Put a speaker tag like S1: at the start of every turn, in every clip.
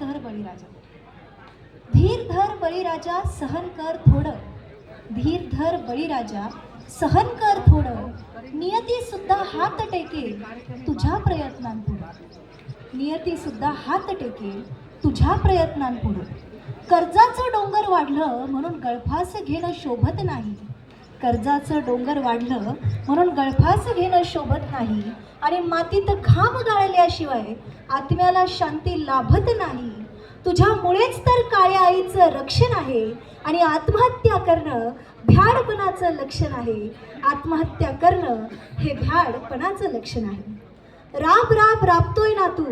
S1: धर बळीराजा. धीर धर बळीराजा सहन कर थोडं. धीर धर बळीराजा सहन कर थोडं. नियती सुद्धा हात टेकेल तुझ्या प्रयत्नांपुढे. नियती सुद्धा हात टेकेल तुझ्या प्रयत्नांपुढे. कर्जाचं डोंगर वाढलं म्हणून गळफास घेणं शोभत नाही. कर्जाचं डोंगर वाढलं म्हणून गळफास घेणं शोभत नाही आणि मातीत घाम गाळल्याशिवाय आत्म्याला शांती लाभत नाही. तुझ्यामुळेच तर काळ्या आईचं रक्षण आहे आणि आत्महत्या करणं भ्याडपणाचं लक्षण आहे. आत्महत्या करणं हे भ्याडपणाचं लक्षण आहे. राब राब राबतोय ना तू?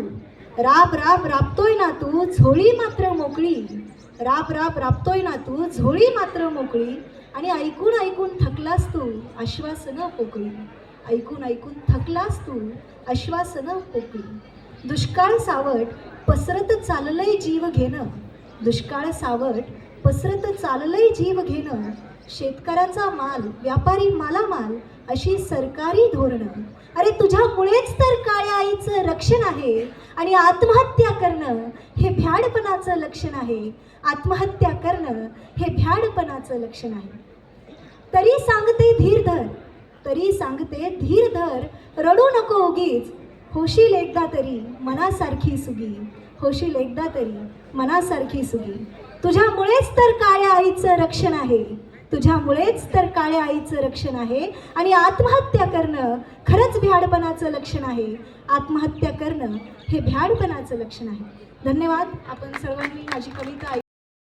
S1: राब राब राबतोय ना तू? झोळी मात्र मोकळी. राब राब राबतोय ना तू. झोळी मात्र मोकळी. आणि ऐकून ऐकून थकलास तू. आश्वासनं पोकळी. ऐकून ऐकून थकलास तू. आश्वासनं पोकळी. दुष्काळ सावट पसरत चाललंय जीव घेणं. दुष्काळ सावट पसरत चाललंय जीव घेणं. शेतकऱ्याचा माल व्यापारी मालामाल अशी सरकारी धोरणं. अरे तुझ्यामुळेच तर काळ्या आईचं रक्षण आहे आणि आत्महत्या करणं हे भ्याडपणाचं लक्षण आहे. आत्महत्या करणं हे भ्याडपणाचं लक्षण आहे. तरी सांगते धीर धर तरी सांगते धीर धर रडू नको उगीच. होशील एकदा तरी मनासारखी सुगी. होशील एकदा तरी मनासारखी सुगी. तुझ्यामुळेच तर काळ्या आईचं रक्षण आहे. तुझ्यामुळेच तर काळ्या आईचं रक्षण आहे. आणि आत्महत्या करणं खरंच भ्याडपणाचं लक्षण आहे. आत्महत्या करणं हे भ्याडपणाचं लक्षण आहे. धन्यवाद. आपण सर्वांनी माझी कविता ऐक